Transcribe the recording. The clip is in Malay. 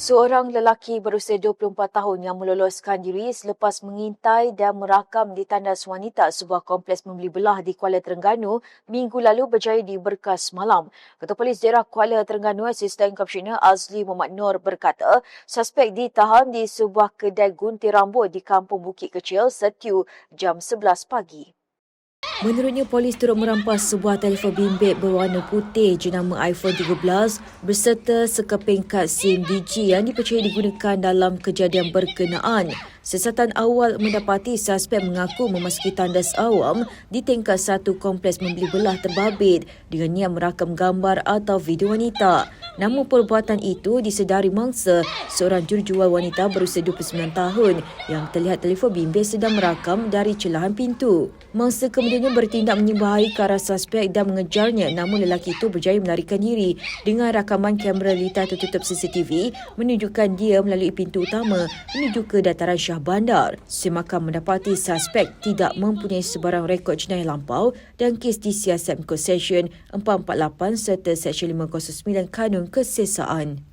Seorang lelaki berusia 24 tahun yang meloloskan diri selepas mengintai dan merakam di tandas wanita sebuah kompleks membeli belah di Kuala Terengganu minggu lalu berjaya diberkas malam. Ketua Polis Daerah Kuala Terengganu Asisten Komisioner Azli Muhammad Nur berkata, suspek ditahan di sebuah kedai gunting rambut di Kampung Bukit Kecil Setiu jam 11 pagi. Menurutnya, polis turut merampas sebuah telefon bimbit berwarna putih jenama iPhone 13 berserta sekeping kad SIM biji yang dipercayai digunakan dalam kejadian berkenaan. Siasatan awal mendapati suspek mengaku memasuki tandas awam di tingkat satu kompleks membeli belah terbabit dengan niat merakam gambar atau video wanita. Namun perbuatan itu disedari mangsa seorang jurujual wanita berusia 29 tahun yang terlihat telefon bimbit sedang merakam dari celahan pintu. Mangsa kemudiannya bertindak menyembahai ke arah suspek dan mengejarnya namun lelaki itu berjaya melarikan diri dengan rakaman kamera litar tertutup CCTV menunjukkan dia melalui pintu utama menuju ke dataran Shah Bandar. Semakan mendapati suspek tidak mempunyai sebarang rekod jenayah lampau dan kes disiasat muka Seksyen 448 serta Seksyen 509 Kanun Kesesaan.